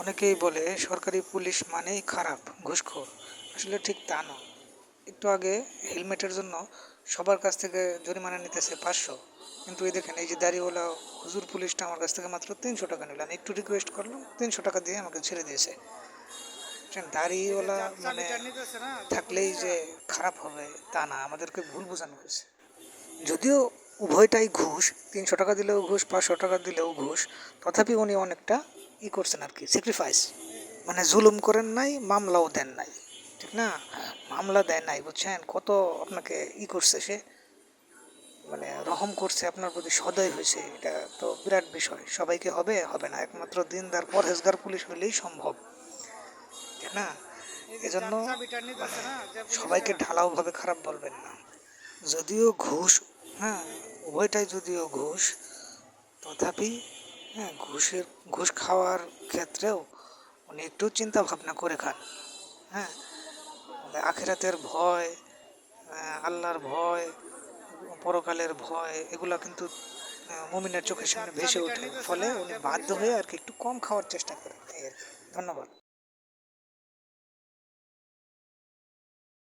অনেকেই বলে সরকারি পুলিশ মানেই খারাপ, ঘুষখোর। আসলে ঠিক তা নয় একটু আগে হেলমেটের জন্য সবার কাছ থেকে জরিমানা নিতেছে পাঁচশো। কিন্তু এই দেখেন, এই যে দাড়িওয়ালা হুজুর পুলিশটা আমার কাছ থেকে মাত্র তিনশো টাকা নিল। আমি একটু রিকোয়েস্ট করলাম, তিনশো টাকা দিয়ে আমাকে ছেড়ে দিয়েছে। দাড়িওয়ালা মানে থাকলেই যে খারাপ হবে তা না, আমাদেরকে ভুল বোঝানো হয়েছে। যদিও উভয়টাই ঘুষ, তিনশো টাকা দিলেও ঘুষ, পাঁচশো টাকা দিলেও ঘুষ, তথাপি উনি অনেকটা ই করছেন আর কি স্যাক্রিফাইস মানে জুলুম করেন নাই মামলাও দেন নাই। ঠিক না? মামলা দেয় নাই বুঝছেন? কত আপনাকে ই করছে সে? মানে রহম করছে আপনার প্রতি সদয় হয়েছে। এটা তো বিরাট বিষয়। সবাইকে হবে হবে না। একমাত্র দিনদার পরহেজগার পুলিশ হলেই সম্ভব। ঠিক না? এজন্য সবাইকে ঢালাওভাবে খারাপ বলবেন না। যদিও ঘুষ হ্যাঁ উভয়টাই যদিও ঘুষ তথাপি হ্যাঁ ঘুষের, ঘুষ খাওয়ার ক্ষেত্রেও উনি একটু চিন্তা ভাবনা করে খান। হ্যাঁ মানে আখেরাতের ভয় আল্লাহর ভয়, পরকালের ভয়, এগুলো কিন্তু মমিনের চোখের সামনে ভেসে ওঠে। ফলে উনি বাধ্য হয়ে আর কি একটু কম খাওয়ার চেষ্টা করেন।